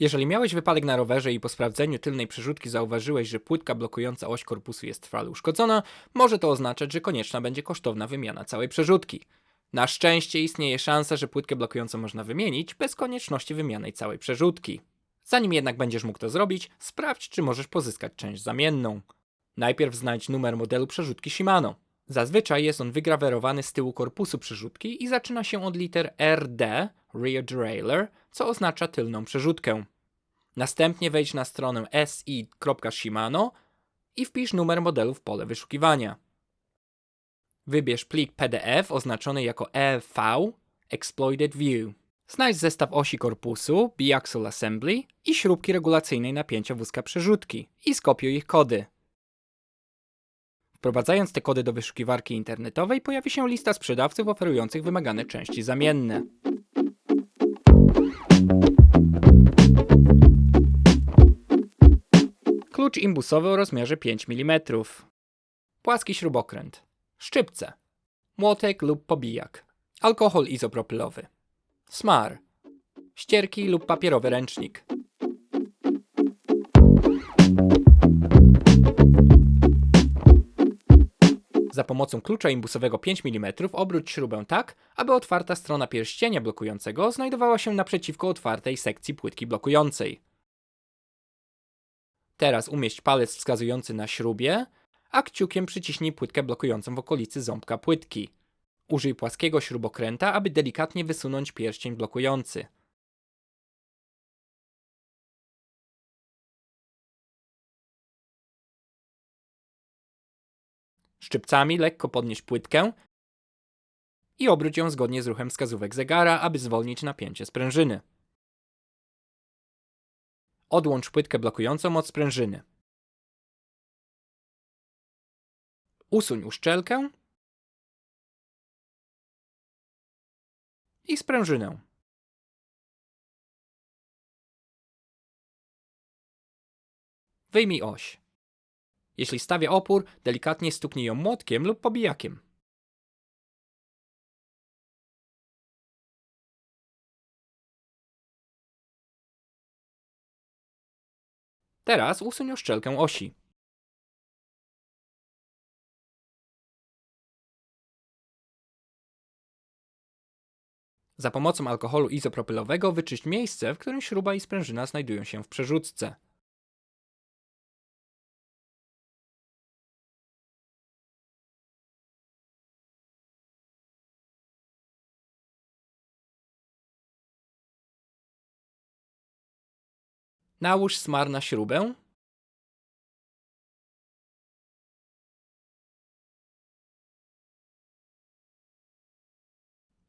Jeżeli miałeś wypadek na rowerze i po sprawdzeniu tylnej przerzutki zauważyłeś, że płytka blokująca oś korpusu jest trwale uszkodzona, może to oznaczać, że konieczna będzie kosztowna wymiana całej przerzutki. Na szczęście istnieje szansa, że płytkę blokującą można wymienić bez konieczności wymiany całej przerzutki. Zanim jednak będziesz mógł to zrobić, sprawdź, czy możesz pozyskać część zamienną. Najpierw znajdź numer modelu przerzutki Shimano. Zazwyczaj jest on wygrawerowany z tyłu korpusu przerzutki i zaczyna się od liter RD, Rear Derailleur, co oznacza tylną przerzutkę. Następnie wejdź na stronę si.shimano i wpisz numer modelu w pole wyszukiwania. Wybierz plik PDF oznaczony jako EV Exploited View. Znajdź zestaw osi korpusu, biaxle assembly i śrubki regulacyjnej napięcia wózka przerzutki i skopiuj ich kody. Wprowadzając te kody do wyszukiwarki internetowej pojawi się lista sprzedawców oferujących wymagane części zamienne. Klucz imbusowy o rozmiarze 5 mm. Płaski śrubokręt. Szczypce. Młotek lub pobijak. Alkohol izopropylowy. Smar. Ścierki lub papierowy ręcznik. Pomocą klucza imbusowego 5 mm obróć śrubę tak, aby otwarta strona pierścienia blokującego znajdowała się naprzeciwko otwartej sekcji płytki blokującej. Teraz umieść palec wskazujący na śrubie, a kciukiem przyciśnij płytkę blokującą w okolicy ząbka płytki. Użyj płaskiego śrubokręta, aby delikatnie wysunąć pierścień blokujący. Szczypcami lekko podnieś płytkę i obróć ją zgodnie z ruchem wskazówek zegara, aby zwolnić napięcie sprężyny. Odłącz płytkę blokującą od sprężyny. Usuń uszczelkę i sprężynę. Wyjmij oś. Jeśli stawia opór, delikatnie stuknij ją młotkiem lub pobijakiem. Teraz usuń uszczelkę osi. Za pomocą alkoholu izopropylowego wyczyść miejsce, w którym śruba i sprężyna znajdują się w przerzutce. Nałóż smar na śrubę.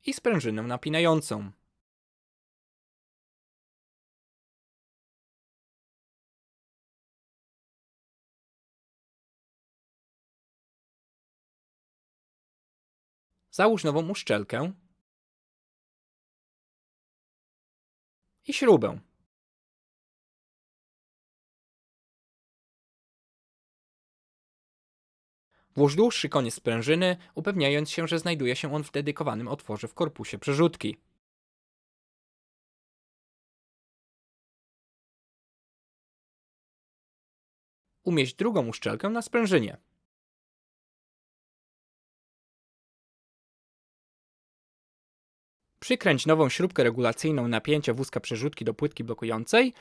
I sprężynę napinającą. Załóż nową uszczelkę i śrubę. Włóż dłuższy koniec sprężyny, upewniając się, że znajduje się on w dedykowanym otworze w korpusie przerzutki. Umieść drugą uszczelkę na sprężynie. Przykręć nową śrubkę regulacyjną napięcia wózka przerzutki do płytki blokującej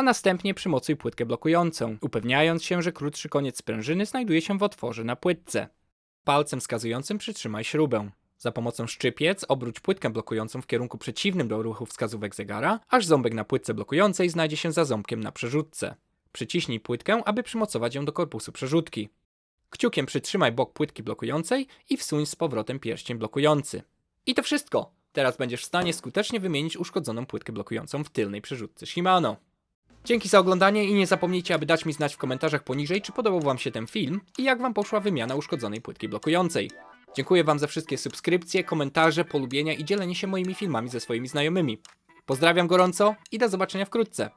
a następnie przymocuj płytkę blokującą, upewniając się, że krótszy koniec sprężyny znajduje się w otworze na płytce. Palcem wskazującym przytrzymaj śrubę. Za pomocą szczypiec obróć płytkę blokującą w kierunku przeciwnym do ruchu wskazówek zegara, aż ząbek na płytce blokującej znajdzie się za ząbkiem na przerzutce. Przyciśnij płytkę, aby przymocować ją do korpusu przerzutki. Kciukiem przytrzymaj bok płytki blokującej i wsuń z powrotem pierścień blokujący. I to wszystko! Teraz będziesz w stanie skutecznie wymienić uszkodzoną płytkę blokującą w tylnej przerzutce Shimano. Dzięki za oglądanie i nie zapomnijcie, aby dać mi znać w komentarzach poniżej, czy podobał Wam się ten film i jak Wam poszła wymiana uszkodzonej płytki blokującej. Dziękuję Wam za wszystkie subskrypcje, komentarze, polubienia i dzielenie się moimi filmami ze swoimi znajomymi. Pozdrawiam gorąco i do zobaczenia wkrótce.